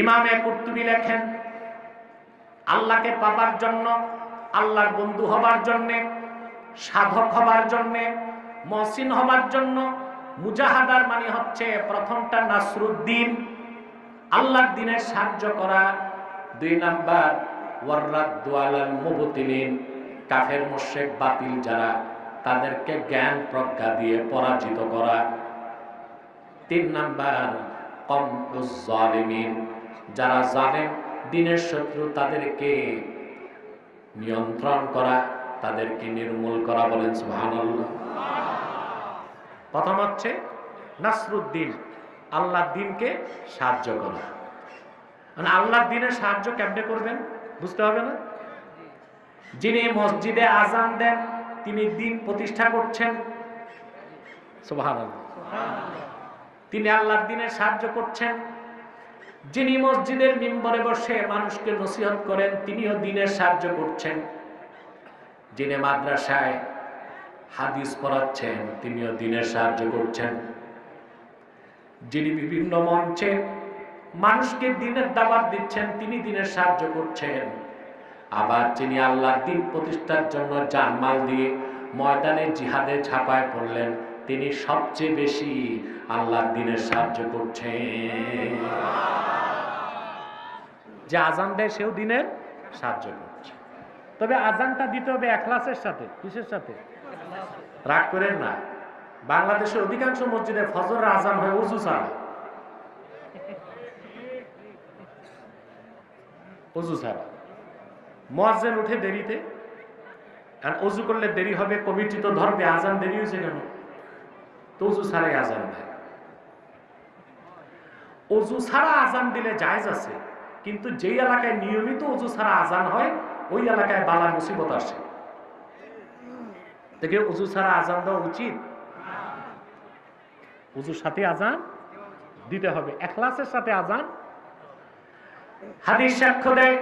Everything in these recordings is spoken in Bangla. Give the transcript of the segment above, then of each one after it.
ইমামে কুর্তুবি লেখেন, আল্লাহকে পাবার জন্য, আল্লাহর বন্ধু হবার জন্যে, সাধক হবার জন্যে, মহসিন হবার জন্য মুজাহাদার মানে হচ্ছে প্রথমটা নাসরুদ্দিন, আল্লাহর দিনের সাহায্য করা। দুই নাম্বার ওয়ার্রাদ্দুয়ালাল মুবতিলিন, কাফের মুশেক বাতিল যারা, তাদেরকে জ্ঞান প্রজ্ঞা দিয়ে পরাজিত করা। তিন নাম্বার কম জালিমিন যারা জানেন দিনের শত্রু তাদেরকে নিয়ন্ত্রণ করা, তাদেরকে নির্মূল করা বলেন প্রথম হচ্ছে নাসরুদ্দিন আল্লাহর দিনকে সাহায্য করা। মানে আল্লাহর দিনের সাহায্য কেমনে করবেন বুঝতে হবে না? যিনি মসজিদে আজান দেন, তিনি দিন প্রতিষ্ঠা করছেন। তিনি আল্লাহর দিনের সাহায্য করছেন। যিনি মসজিদের মিম্বরে বসে মানুষকে নসিহত করেন, তিনিও দিনের সাহায্য করছেন। যিনি মাদ্রাসায় হাদিস পড়াচ্ছেন, তিনিও দিনের সাহায্য করছেন। যিনি বিভিন্ন মঞ্চে মানুষকে দিনের দাবার দিচ্ছেন, তিনি দিনের সাহায্য করছেন। আবার যিনি আল্লাহর দিন প্রতিষ্ঠার জন্য জানমাল দিয়ে ময়দানে জিহাদে ছাপায় পড়লেন, তিনি সবচেয়ে বেশি আল্লাহর দিনের সাহায্য করছেন। যে আজান দেয় সেও দিনের সাহায্য করছে। তবে আজানটা দিতে হবে এখলাসের সাথে, কিসের সাথে? রাগ করেন না। বাংলাদেশের অধিকাংশ মসজিদে ফজর আজান হয় উজু ছাড়া। উজু ছাড়া। মোয়াজ্জেন উঠে দেরিতে আর উজু করলে দেরি হবে কমিটি তো ধরবে আজান দেরি হয়েছে কেন? তো উজু ছাড়াই আজান দেয়। অজু ছাড়া আজান দিলে জায়জ আছে। কিন্তু যেই এলাকায় নিয়মিত অজু ছাড়া আজান হয়, ওই এলাকায় বালা মুসিবত আসে। দেখে অজু ছাড়া আজান দেওয়া উচিত? অজুর সাথে আজান দিতে হবে। এখলাসের সাথে আজান হাদিস সাক্ষ্য দেয়,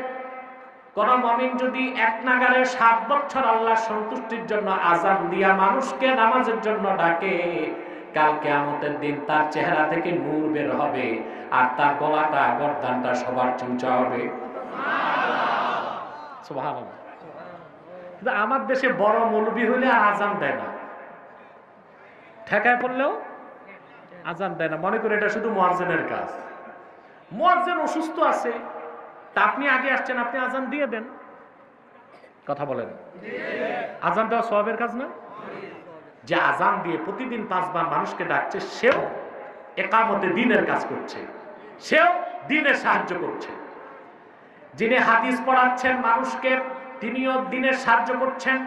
কোন মমিন যদি এক নাগারে সাত বছর আল্লাহ সন্তুষ্টির জন্য আজান দিয়া মানুষকে নামাজের জন্য ডাকে কাল কেয়ামতের দিন তার চেহারা থেকে নূর বের হবে আর তার গলাটা গর্দানটা সবার চুঁচা হবে। কিন্তু আমার দেশে বড় মৌলবি হলে আর আজান দেয় না। ঠেকায় পড়লেও আজান দেয় না। মনে করে এটা শুধু মোয়াজ্জেনের কাজ। মোয়াজ্জেন অসুস্থ আছে। তা আপনি আগে আসছেন, আপনি আজান দিয়ে দেন। কথা বলেন। আজান দেওয়া সবের কাজ না? যে আজান দিয়ে প্রতিদিন পাঁচবার মানুষকে ডাকছে, সেও একামতে দিনের কাজ করছে। সেও দিনের সাহায্য করছে। যিনি হাদিস পড়াচ্ছেন মানুষকে, তিনিও দিনের সাহায্য করছেন।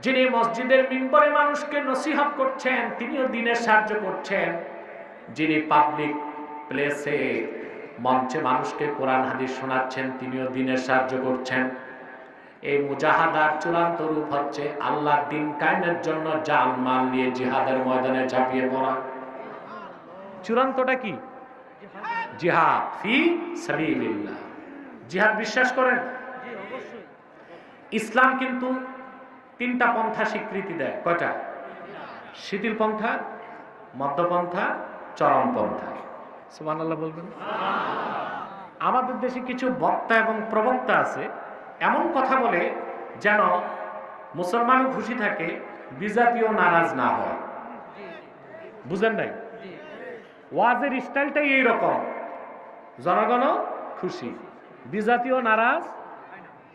যিনি মসজিদের মিম্বরে মানুষকে নসিহত করছেন, তিনিও দিনের সাহায্য করছেন। যিনি পাবলিক প্লেসে মঞ্চে মানুষকে কোরআন, হাদিস শোনাচ্ছেন, তিনিও দিনের সাহায্য করছেন। এই মুজাহাদার চূড়ান্ত রূপ হচ্ছে আল্লাহর দিন কায়েমের জন্য জান, মাল নিয়ে জিহাদের ময়দানে ঝাঁপিয়ে পড়া। চূড়ান্তটা কি? জিহাদ ফি সাবিলিল্লাহ। জিহাদ বিশ্বাস করেন? ইসলাম কিন্তু তিনটা পন্থা স্বীকৃতি দেয়। কয়টা? শিথিল পন্থা মধ্যপন্থা চরম পন্থা। সুমান আল্লাহ বলবেন? আমাদের দেশে কিছু বক্তা এবং প্রবক্তা আছে এমন কথা বলে যেন মুসলমানও খুশি থাকে, বিজাতীয় নারাজ না হয়। বুঝেন নাই? ওয়াজের স্টাইলটাই এইরকম। জনগণও খুশি, বিজাতীয় নারাজ,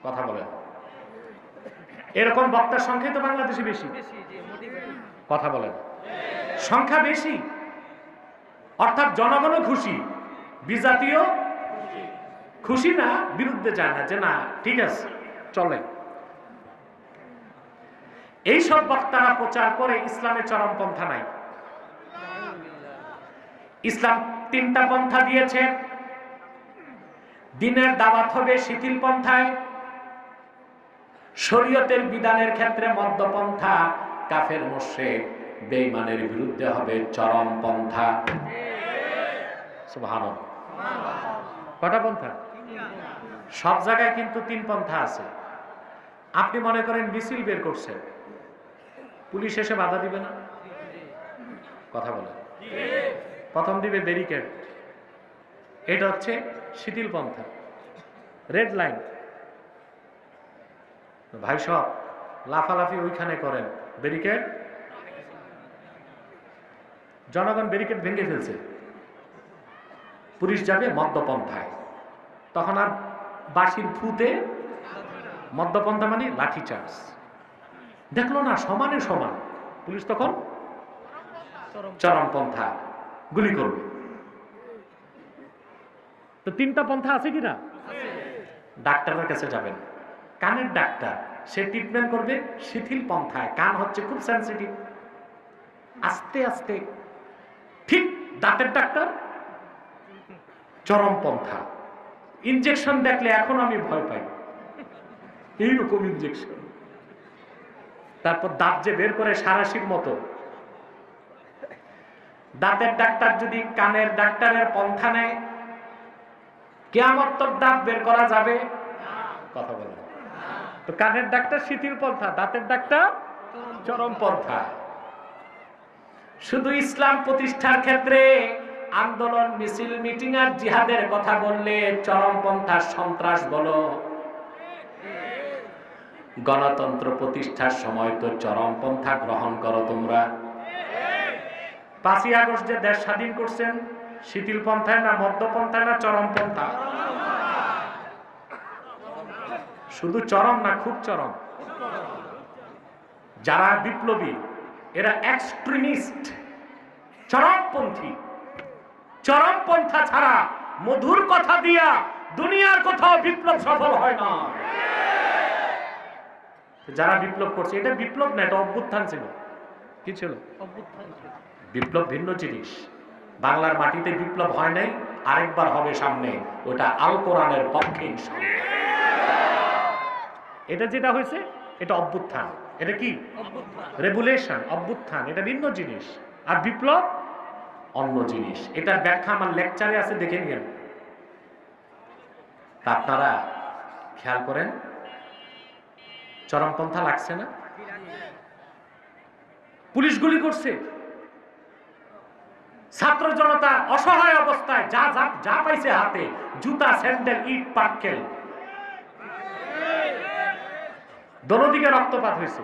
কথা বলেন এরকম বক্তার সংখ্যাই তো বাংলাদেশে বেশি। কথা বলেন। সংখ্যা বেশি, অর্থাৎ জনগণও খুশি, বিজাতীয় খুশি না বিরুদ্ধে যায় না যে না, ঠিক আছে, চলে। এই সব বক্তারা প্রচার করে ইসলামের চরম পন্থা নাই। ইসলাম তিনটা পন্থা দিয়েছে। দিনের দাওয়াত হবে শিথিল পন্থায়। শরীয়তের বিধানের ক্ষেত্রে মধ্যপন্থা কাফের মোশেক বেঈমানের বিরুদ্ধে হবে চরম পন্থা। কটা পন্থা? সব জায়গায় কিন্তু তিন পন্থা আছে। আপনি মনে করেন মিছিল বের করছেন পুলিশ এসে বাধা দিবে না? কথা বলে প্রথম দিবে ব্যারিকেড। এটা হচ্ছে শিথিল পন্থা। Red line. ভাই সব, লাফালাফি ওইখানে করেন। ব্যারিকেড। জনগণ ব্যারিকেড ভেঙে ফেলছে। পুলিশ যাবে মদ্যপন্থায়। তখন আর বাঁশির ফুতে, মদ্যপন্থা মানে লাঠি চার্জ। দেখল না, সমানে সমান। পুলিশ তখন চরমপন্থা, গুলি করবে। তো তিনটা পন্থা আছে কি না ডাক্তারের কাছে যাবেন। কানের ডাক্তার, সে ট্রিটমেন্ট করবে শিথিল পন্থায়। কান হচ্ছে খুব সেন্সিটিভ আস্তে আস্তে। ঠিক, দাঁতের ডাক্তার চরম পন্থা ইনজেকশন দেখলে এখন আমি ভয় পাই। এইরকম ইনজেকশন তারপর দাঁত যে বের করে সারাশির মতো। দাঁতের ডাক্তার যদি কানের ডাক্তারের পন্থা নেয়, কেয়ামত্তর দাঁত বের করা যাবে? কথা বলে তো কানের ডাক্তার শিথিল পন্থা, দাঁতের ডাক্তার চরম পন্থা। শুধু ইসলাম প্রতিষ্ঠার ক্ষেত্রে আন্দোলন, মিছিল, মিটিং আর জিহাদের কথা বললে চরমপন্থার সন্ত্রাস বলো। গণতন্ত্র প্রতিষ্ঠার সময় তো চরমপন্থা গ্রহণ করো তোমরা। পাঁচই আগস্ট যে দেশ স্বাধীন করছেন শিথিল পন্থায় না মধ্যপন্থায় না চরমপন্থা? শুধু চরম না খুব চরম। যারা বিপ্লবী, এরা এক্সট্রিমিস্ট চরমপন্থী। চরমপন্থা ছাড়া মধুর কথা দিয়া দুনিয়ার কোথাও বিপ্লব সফল হয় না। যারা বিপ্লব করছে এটা বিপ্লব না এটা অভ্যুত্থান ছিল। কি ছিল? বিপ্লব ভিন্ন জিনিস। বাংলার মাটিতে বিপ্লব হয় নাই আরেকবার হবে সামনে ওটা আল কোরআনের পক্ষে এটা যেটা হয়েছে এটা অভ্যুত্থান। এটা কি? রেভুলেশন অভ্যুত্থান এটা ভিন্ন জিনিস। আর বিপ্লব অন্য জিনিস। এটার ব্যাখ্যা আমার লেকচারে আছে, দেখে নিন আপনারা খেয়াল করেন, চরমপন্থা লাগছে না? পুলিশ গুলি করছে। ছাত্র জনতা অসহায় অবস্থায় যা যা যা পাইছে হাতে, জুতা, স্যান্ডেল, ইট, পাটকেল। দনদিকে রক্তপাত হয়েছে।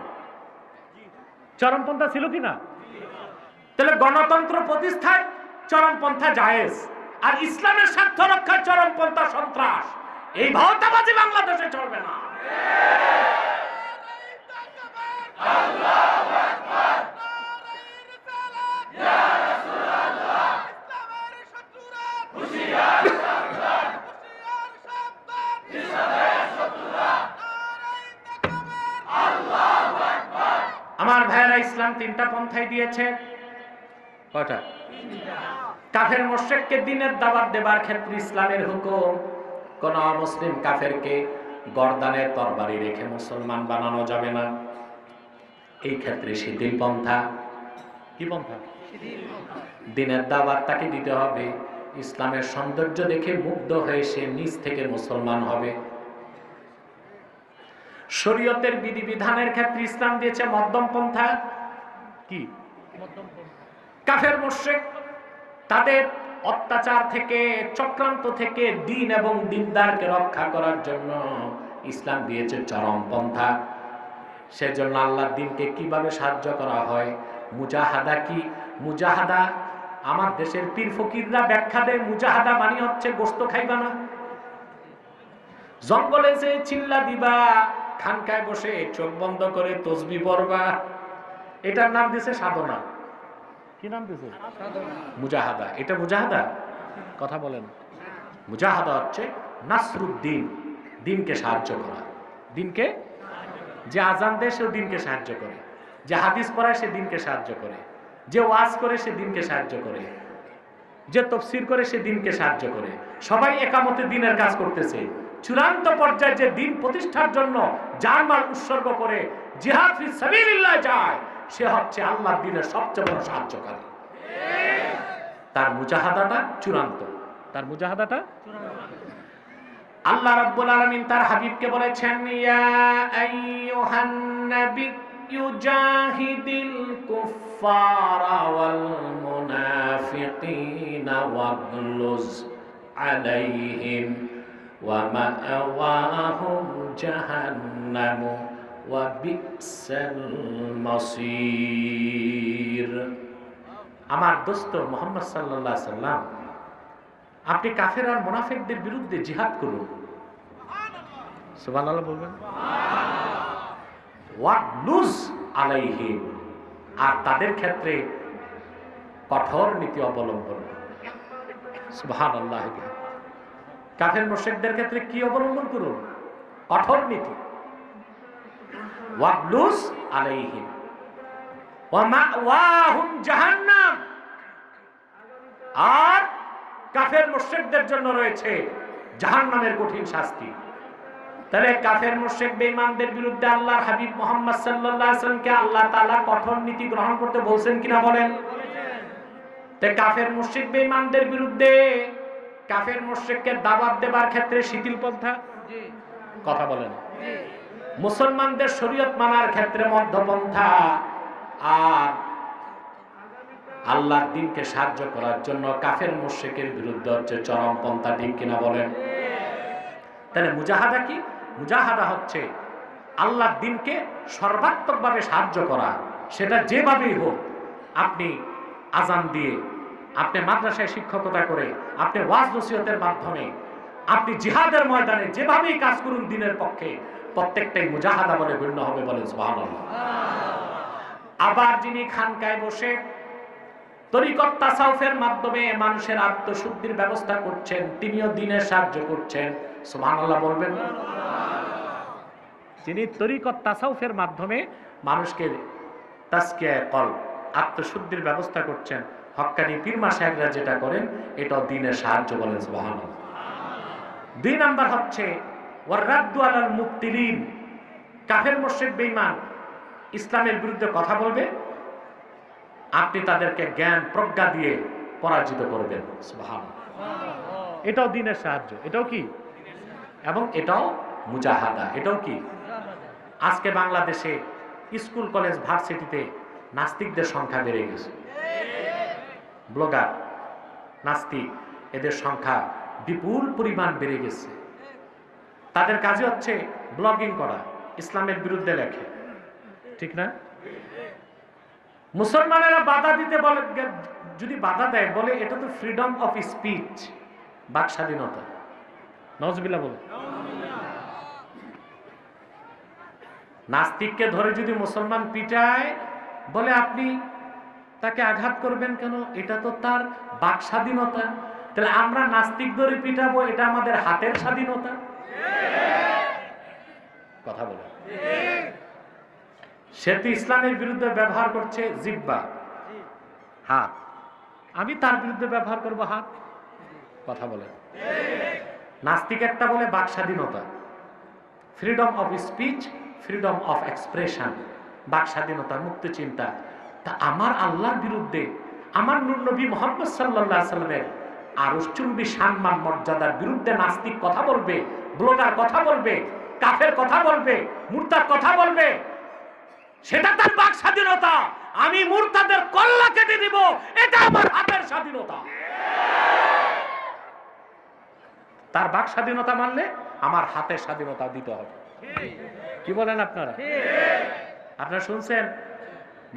চরমপন্থা ছিল কি না? তাহলে গণতন্ত্র প্রতিষ্ঠায় চরমপন্থা জায়েজ। আর ইসলামের স্বার্থ রক্ষার চরমপন্থা সন্ত্রাস। এই ভাওতাবাজি বাংলাদেশে চলবে না। আমার ভাইয়েরা, ইসলাম তিনটা পন্থায় দিয়েছে। কয়টা? কাফের মোশেককে দিনের দাবাত দেবার ক্ষেত্রে ইসলামের হুকুম। কোন মুসলিম কাফেরকে গর্দানের তরবারি রেখে মুসলমান বানানো যাবে না। এই ক্ষেত্রে শিথিল পন্থা। কি পন্থা? দিনের দাবাত তাকে দিতে হবে। ইসলামের সৌন্দর্য দেখে মুগ্ধ হয়ে সে নিজ থেকে মুসলমান হবে। শরীয়তের বিধিবিধানের ক্ষেত্রে ইসলাম দিয়েছে মধ্যম পন্থা। কি? কাফের মোশেক, তাদের অত্যাচার থেকে, চক্রান্ত থেকে দিন এবং দিনদারকে রক্ষা করার জন্য ইসলাম দিয়েছে চরম পন্থা। সেজন্য আল্লাহর দিনকে কীভাবে সাহায্য করা হয়? মুজাহাদা কি? মুজাহাদা, আমার দেশের পীর ফকিররা ব্যাখ্যা দেয়, মুজাহাদা মানে হচ্ছে গোস্ত খাইবা না। জঙ্গলে যে চিল্লা দিবা, খানকায় বসে চোখ বন্ধ করে তসবি পড়বা, এটার নাম দিছে সাধনা। কি নাম দিছে? মুজাহাদা। এটা মুজাহাদা? কথা বলেন। মুজাহাদা হচ্ছে নাসরুদ্দিন, দিনকে সাহায্য করা। দিনকে? যে আজান দেয়, সে দিনকে সাহায্য করে। যে হাদিস পড়ায়, সে দিনকে সাহায্য করে। যে ওয়াজ করে, সে দিনকে সাহায্য করে। যে তফসির করে, সে দিনকে সাহায্য করে। সবাই একামতে দিনের কাজ করতেছে। চূড়ান্ত পর্যায়ে যে দিন প্রতিষ্ঠার জন্য যার মাল উৎসর্গ করে, জিহাদ যায়। সে হচ্ছে আল্লাহ দিনের সবচেয়ে বড় সাহায্যকারী। তার মুজাহাদাটা চূড়ান্ত। তার মুজাহাদাটা? আল্লাহ রাব্বুল আলামিন তার হাবিবকে বলেছেন, ইয়া আইয়ুহান নাবী ইউজাহিদিল কুফারা ওয়াল মুনাফিকিনা ওয়াগলুজ আলাইহিম ওয়া মাআওয়াহুম জাহান্নাম। আমার দোস্ত মোহাম্মদ আলাইহি সাল্লাম আপনি কাফের আর মোনাফেকদের বিরুদ্ধে জিহাদ করুন। সুবহানাল্লাহ বলবেন? ওয়াট লুজ আলাইহিম? আর তাদের ক্ষেত্রে কঠোর নীতি অবলম্বন। সুবহান আল্লাহ কাফের মোশেকদের ক্ষেত্রে কি অবলম্বন করুন? কঠোর নীতি। ওয়াবলুস আলাইহিম। ওয়া মাওয়াহুম জাহান্নাম। আর কাফের মোশেকদের জন্য রয়েছে জাহান্নামের কঠিন শাস্তি। তাহলে কাফের মুশরিক বেঈমানদের বিরুদ্ধে আল্লাহর হাবিব মোহাম্মদ সাল্লাল্লাহু আলাইহি ওয়াসাল্লামকে আল্লাহ তাআলা কঠোর নীতি গ্রহণ করতে বলছেন কিনা বলেন? তে কাফের মুশরিক বেঈমানদের বিরুদ্ধে কাফের মুশরিককে দাওয়াত দেবার ক্ষেত্রে শিথিল পন্থা? কথা বলেন। মুসলমানদের শরীয়ত মানার ক্ষেত্রে মধ্যপন্থা আর আল্লাহর দিনকে সাহায্য করার জন্য কাফের মুশরিকের বিরুদ্ধে হচ্ছে চরম পন্থা ঠিক কিনা বলেন? তাহলে মুজাহাদা কি? মুজাহাদা হচ্ছে আল্লাহর দিনকে সর্বাত্মকভাবে সাহায্য করা। সেটা যেভাবেই হোক, আপনি আজান দিয়ে, আপনি মাদ্রাসায় শিক্ষকতা করে, আপনি ওয়াজ নসিহতের মাধ্যমে, আপনি জিহাদের ময়দানে যেভাবেই কাজ করুন দিনের পক্ষে প্রত্যেকটাই মুজাহাদা বলে গণ্য হবে বলেন, সুবহানাল্লাহ। আবার যিনি খানকায় বসে তরিকত মাধ্যমে মানুষের আত্মশুদ্ধির ব্যবস্থা করছেন, তিনিও দিনের সাহায্য করছেন। সুবহানাল্লাহ বলবেন। না? যিনি তরিকত তাসাউফের মাধ্যমে মানুষকে তাস্কিয়া কল, আত্মশুদ্ধির ব্যবস্থা করছেন, হক্কানি পীরমা সাহেবরা যেটা করেন, এটাও দিনের সাহায্য বলেন, সুবহানাল্লাহ। দুই নাম্বার হচ্ছে মুক্তিলিন কাফের মোশেক বেঈমান ইসলামের বিরুদ্ধে কথা বলবে, আপনি তাদেরকে জ্ঞান, প্রজ্ঞা দিয়ে পরাজিত করবেন। এটাও দিনের সাহায্য। এটাও কি? এবং এটাও মুজাহাদা। এটাও কি? আজকে বাংলাদেশে স্কুল, কলেজ, ভার্সিটিতে নাস্তিকদের সংখ্যা বেড়ে গেছে। ব্লগার, নাস্তিক, এদের সংখ্যা বিপুল পরিমাণ বেড়ে গেছে। তাদের কাজে হচ্ছে ব্লগিং করা, ইসলামের বিরুদ্ধে লেখে। ঠিক না? মুসলমানেরা বাধা দিতে বলে, যদি বাধা দেয়, বলে এটা তো ফ্রিডম অফ স্পিচ বাক স্বাধীনতা নজবিল্লা বলে নাস্তিককে ধরে যদি মুসলমান পিটায়, বলে আপনি তাকে আঘাত করবেন কেন? এটা তো তার বাক স্বাধীনতা তাহলে আমরা নাস্তিক ধরে পিটাবো, এটা আমাদের হাতের স্বাধীনতা। কথা বলে। সে তো ইসলামের বিরুদ্ধে ব্যবহার করছে জিব্বা। হাত। আমি তার বিরুদ্ধে ব্যবহার করব হাত? কথা বলে। নাস্তিক একটা বলে বাক স্বাধীনতা। Freedom of speech freedom of expression বাক স্বাধীনতা মুক্ত চিন্তা। তা আমার আল্লাহর বিরুদ্ধে আমার নূর নবী মোহাম্মদ সাল্লাহ সাল্লামের আরশ্চুম্বী সম্মান মর্যাদার বিরুদ্ধে নাস্তিক কথা বলবে ব্লগার কথা বলবে কাফের কথা বলবে মুর্তার কথা বলবে, সেটা তার বাক স্বাধীনতা। আমি মুরতাদের কল্লা কেটে দিব, এটা আমার হাতের স্বাধীনতা। তার বাক স্বাধীনতা মানলে আমার হাতের স্বাধীনতা দিতে হবে। কি বলেন আপনারা? আপনারা শুনছেন?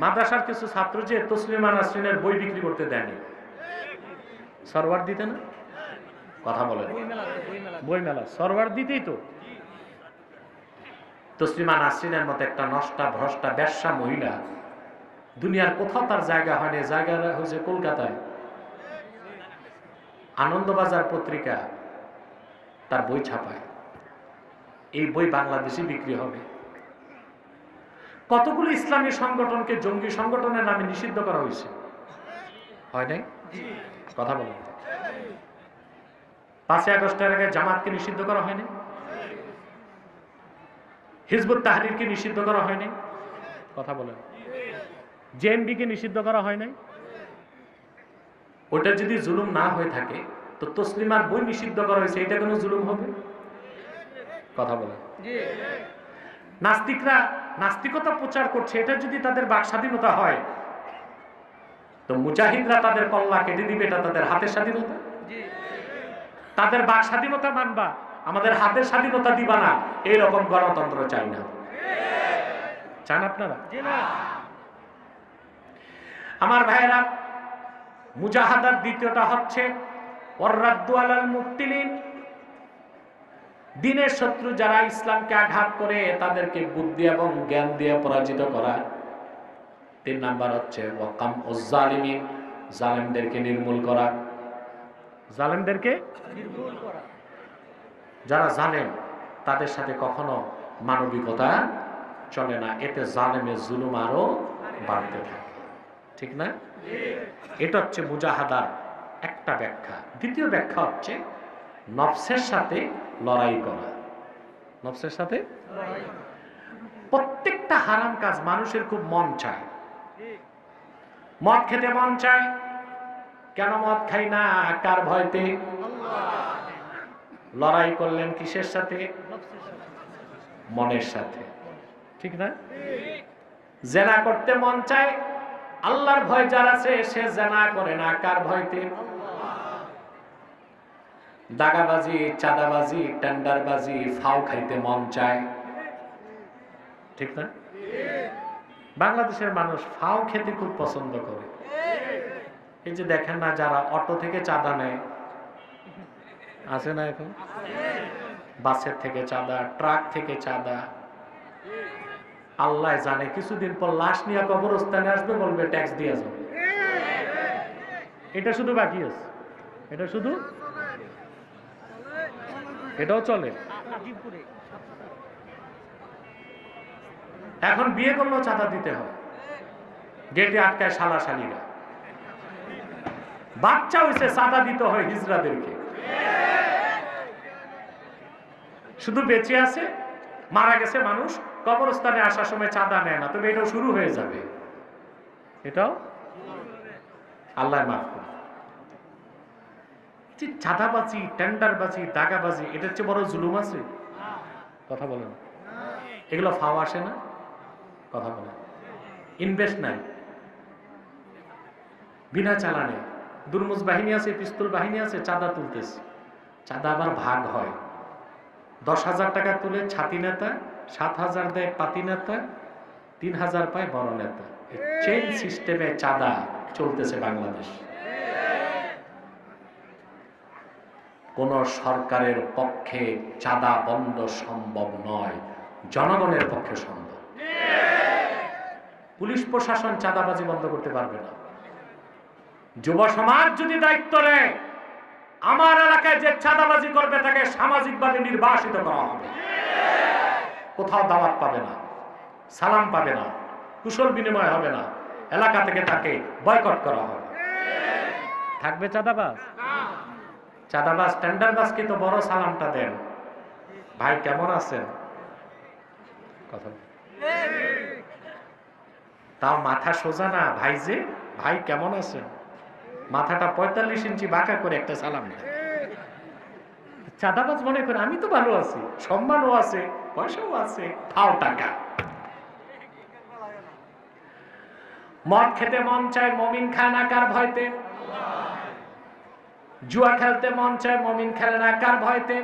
মাদ্রাসার কিছু ছাত্র যে তসলিমা নাসরিনের বই বিক্রি করতে দেয়নি। সরওয়ার দিতে না? কথা বলেন। বই মেলা সরওয়ার দিতেই তো। তসলিমা নাসরিনের মতো একটা নষ্টা, ভ্রষ্টা, ব্যবসা মহিলা, দুনিয়ার কোথাও তার জায়গা হয়নি। জায়গা হয়েছে কলকাতায়। আনন্দবাজার পত্রিকা তার বই ছাপায়। এই বই বাংলাদেশে বিক্রি হবে। কতগুলো ইসলামী সংগঠনকে জঙ্গি সংগঠনের নামে নিষিদ্ধ করা হয়েছে? হয় নাই? কথা বলেন পাঁচই আগস্টের আগে জামাতকে নিষিদ্ধ করা হয়নি? হিজবুত তাহরিরকে নিষিদ্ধ করা হয়নি কথা বলেন। জেএমবিকে নিষিদ্ধ করা হয় নাই? ওটা যদি জুলুম না হয়ে থাকে তো তসলিমার বই নিষিদ্ধ করা হয়েছে এটা কোনো জুলুম হবে? কথা বলেন। নাস্তিকরা নাস্তিকতা প্রচার করছে এটা যদি তাদের বাক স্বাধীনতা হয় তো মুজাহিদরা তাদের কল্লা কেটে দিবে এটা তাদের হাতের স্বাধীনতা? তাদের বাক স্বাধীনতা মানবা? আমাদের হাতের স্বাধীনতা দিবা না। এইরকম গণতন্ত্র চাই না। চান আপনারা? আমার ভাইয়েরা মুজাহাদার দ্বিতীয়টা হচ্ছে আলাল মুবতিলিন। দিনের শত্রু যারা ইসলামকে আঘাত করে তাদেরকে বুদ্ধি এবং জ্ঞান দিয়ে পরাজিত করা। তিন নাম্বার হচ্ছে ওয়াকাম ও জালিমিন জালেমদেরকে নির্মূল করা। জালেমদেরকে? যারা জালেম, তাদের সাথে কখনো মানবিকতা চলে না। এতে জালেমের জুলুম আরও বাড়তে থাকে। ঠিক না? এটা হচ্ছে মুজাহাদার একটা ব্যাখ্যা। দ্বিতীয় ব্যাখ্যা হচ্ছে নফসের সাথে লড়াই করা। নফসের সাথে? প্রত্যেকটা হারাম কাজ মানুষের খুব মন চায়। মদ খেতে মন চায়। কেন মদ খাই না? কার ভয়তে? লড়াই করলেন কিসের সাথে? মনের সাথে। ঠিক না? জেনা করতে মন চায়, আল্লাহর ভয় যার আছে, সে জেনা করে না। কার ভয়তে? দাগাবাজি, চাঁদাবাজি, টেন্ডারবাজি, ফাও খাইতে মন চায়। ঠিক না? বাংলাদেশের মানুষ ফাও খেতে খুব পছন্দ করে। এই যে দেখেন না, যারা অটো থেকে চাঁদা নেয় আছে না এখন? বাসের থেকে চাঁদা, ট্রাক থেকে চাঁদা। আল্লাহ জানে, কিছুদিন পর লাশ নিয়ে কবরস্থানে আসবে, বলবে, ট্যাক্স দিয়ে যাবে এটা শুধু বাকি আছে? এটা শুধু? এটাও চলে? এখন বিয়ে করলেও চাঁদা দিতে হয় গেটে আটকায় শালা শালিরা বাচ্চা হয়েছে চাঁদা দিতে হয় হিজড়াদেরকে। শুধু বেঁচে আছে, মারা গেছে মানুষ, কবরস্থানে আসার সময় চাঁদা নেয় না। তবে এটাও শুরু হয়ে যাবে। এটাও আল্লাহ মাফ করুন। যে চাঁদাবাজি, টেন্ডারবাজি, দাগাবাজি, এটার চেয়ে বড় জুলুম আছে? কথা বলেন। এগুলো ফাও আসে না? কথা বলেন। ইনভেস্ট নাই। বিনা চালানে। দুর্মুজ বাহিনী আছে, পিস্তল বাহিনী আছে, চাঁদা তুলতেছে। চাঁদা আবার ভাগ হয়। দশ হাজার টাকা তুলে ছাতি নেতা, সাত হাজার দেয় পাতি নেতা, তিন হাজার পায় বড় নেতা। চেন সিস্টেমে চাঁদা চলতেছে বাংলাদেশ। কোন সরকারের পক্ষে চাঁদা বন্ধ সম্ভব নয়, জনগণের পক্ষে সম্ভব। পুলিশ প্রশাসন চাঁদাবাজি বন্ধ করতে পারবে না। যুব সমাজ যদি দায়িত্ব নেয় আমার এলাকায় যে চাঁদাবাজি করবে, তাকে সামাজিকভাবে নির্বাসিত করা হবে। কোথাও দাওয়াত পাবে না, সালাম পাবে না, কুশল বিনিময় হবে না, এলাকা থেকে তাকে বয়কট করা হবে। থাকবে চাঁদাবাজ? চাঁদাবাজ টেন্ডারবাজকে তো বড় সালামটা দেন? ভাই, কেমন আছেন? কথা। তাও মাথা সোজা না, ভাই যে, ভাই কেমন আছেন? মাথাটা পঁয়তাল্লিশ ইঞ্চি বাঁকা করে একটা সালাম দেন চাঁদাবাজ মনে করে, আমি তো ভালো আছি, সম্মানও আছে, পয়সাও আছে ফাও টাকা। মদ খেতে মন চায় মমিন খায় না, কার ভয়তে? জুয়া খেলতে মন চায় মমিন খেলে না, কার ভয়তে?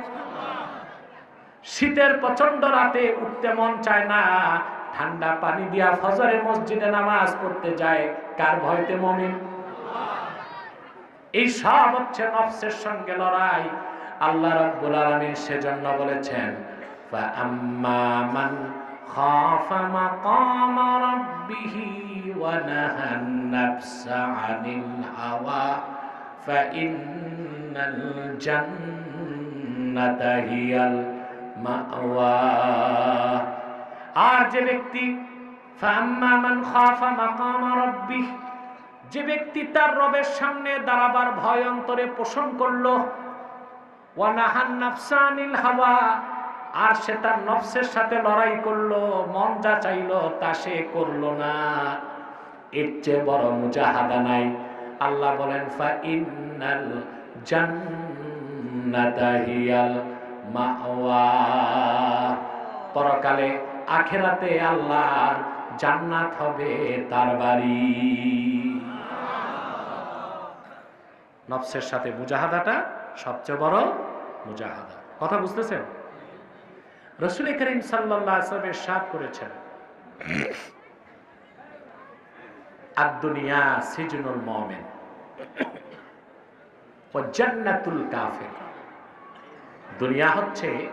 শীতের প্রচণ্ড রাতে উঠতে মন চায় না, ঠান্ডা পানি দিয়া ফজরে মসজিদে নামাজ পড়তে যায়, কার ভয়তে মমিন? এই সব হচ্ছে নফসের সঙ্গে লড়াই আল্লাহ রাব্বুল আলামিন সেজন্য বলেছেন فأما من خاف مقام ربه ونهى النفس عن الهوى فإن الجنة هي المأوى আর যে ব্যক্তি فأما من خاف مقام ربه যে ব্যক্তি তার রবের সামনে দাঁড়াবার ভয় অন্তরে পোষণ করল হাওয়া, আর সে তার নফসের সাথে লড়াই করল, মন যা চাইলো তা সে করল না। এর চেয়ে বড় মুজাহাদা নাই। আল্লাহ বলেন মাওয়া। পরকালে আখেরাতে আল্লাহর জান্নাত হবে তার বাড়ি। নফসের সাথে মুজাহাদাটা সবচেয়ে বড় মুজাহাদা। কথা বুঝতেছেন? রসুল করিম সাল্লাহ আসলামের সাপ করেছেন। আর দুনিয়া সিজনুল মমেন। জান্নাতুল কাফের। দুনিয়া হচ্ছে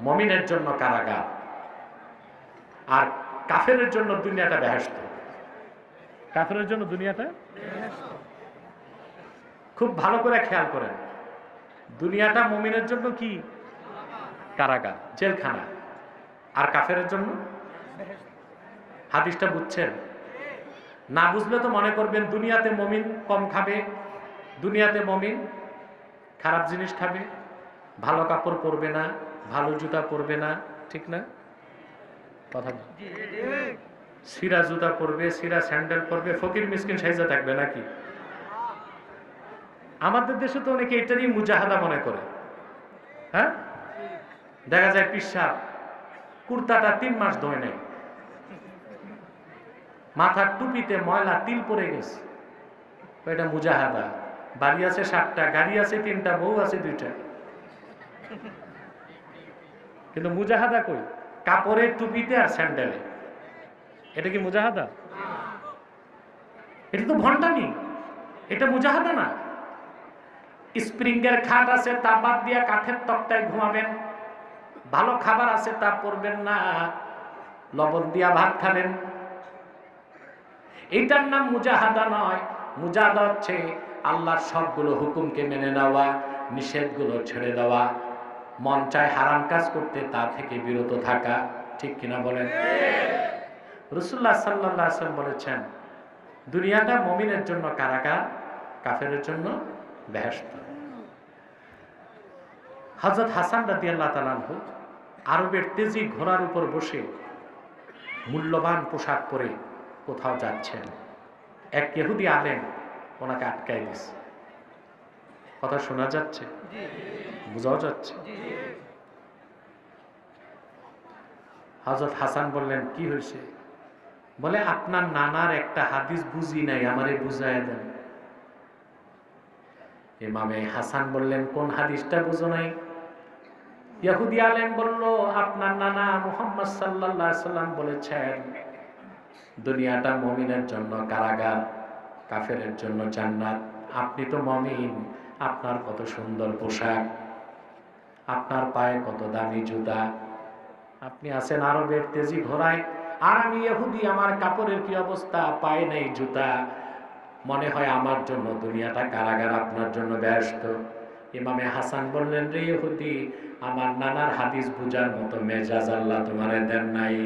মমিনের জন্য কারাগার। আর কাফেরের জন্য দুনিয়াটা বেহেস্ত কাফেরের জন্য দুনিয়াটা? খুব ভালো করে খেয়াল করেন। দুনিয়াটা মমিনের জন্য কি? কারাগার জেলখানা। আর কাফেরের জন্য? হাদিসটা বুঝছেন? না বুঝলে তো মনে করবেন দুনিয়াতে মমিন কম খাবে দুনিয়াতে মমিন খারাপ জিনিস খাবে ভালো কাপড় পরবে না ভালো জুতা পরবে না ঠিক না? কথা। সিরা জুতা পরবে সিরা স্যান্ডেল পরবে ফকির মিসকিন সাইজা থাকবে নাকি? আমাদের দেশে তো অনেকে এটারই মুজাহাদা মনে করে। হ্যাঁ? দেখা যায় পিসাব কুর্তাটা তিন মাস ধোয় নেই মাথার টুপিতে ময়লা তিল পড়ে গেছে। এটা মুজাহাদা। বাড়ি আছে সাতটা গাড়ি আছে তিনটা বউ আছে দুইটা। কিন্তু মুজাহাদা কই? কাপড়ের টুপিতে আর স্যান্ডেলে। এটা কি মুজাহাদা? এটা তো ভণ্ডামি। এটা মুজাহাদা না। স্প্রিংয়ের খাট আছে, তা বাদ দিয়া কাঠের তক্তায় ঘুমাবেন। ভালো খাবার আছে, তা পরবেন না। লবণ দিয়া ভাত খাবেন। এইটার নাম মুজাহাদা নয়। মুজাহাদা হচ্ছে আল্লাহর সবগুলো হুকুমকে মেনে নেওয়া, নিষেধগুলো ছেড়ে দেওয়া। মন চায় হারাম কাজ করতে, তা থেকে বিরত থাকা। ঠিক কিনা বলেন? রসুল্লাহ সাল্লাহ বলেছেন, দুনিয়াটা মমিনের জন্য কারাগার, কাফেরের জন্য বেহেস্ত হজরত হাসান রাদি আল্লাহ তালানহু আরবের তেজি ঘোড়ার উপর বসে মূল্যবান পোশাক পরে কোথাও যাচ্ছেন। এক ইহুদি আলেন ওনাকে আটকাই দিছে। কথা শোনা যাচ্ছে? বোঝাও যাচ্ছে? হজরত হাসান বললেন, কি হয়েছে বলে, আপনার নানার একটা হাদিস বুঝি নাই, আমারে বুঝায় দেন। ইমামে হাসান বললেন, কোন হাদিসটা বুঝো নাই? ইয়াহুদি আলেম বলল, আপনার নানা মুহাম্মদ আলাইহি সাল্লাম বলেছেন, দুনিয়াটা মমিনের জন্য কারাগার, কাফেরের জন্য জান্নাত। আপনি তো মমিন, আপনার কত সুন্দর পোশাক, আপনার পায়ে কত দামি জুতা। আপনি আছেন আরবের তেজি ঘোড়ায়, আর আমি ইহুদি, আমার কাপড়ের কি অবস্থা? পায়ে নেই জুতা। মনে হয় আমার জন্য, দুনিয়াটা কারাগার আপনার জন্য ব্যস্ত। ইমামে হাসান বললেন, রে ইহুদি, আমার নানার হাদিস বুঝার মতো মেজাজ আল্লাহ তোমার দেন নাই।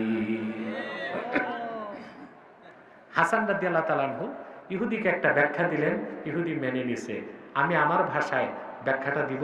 হাসান রাদি আল্লাহ তালানহু ইহুদিকে একটা ব্যাখ্যা দিলেন, ইহুদি মেনে নিছে, আমি আমার ভাষায় ব্যাখ্যাটা দিব?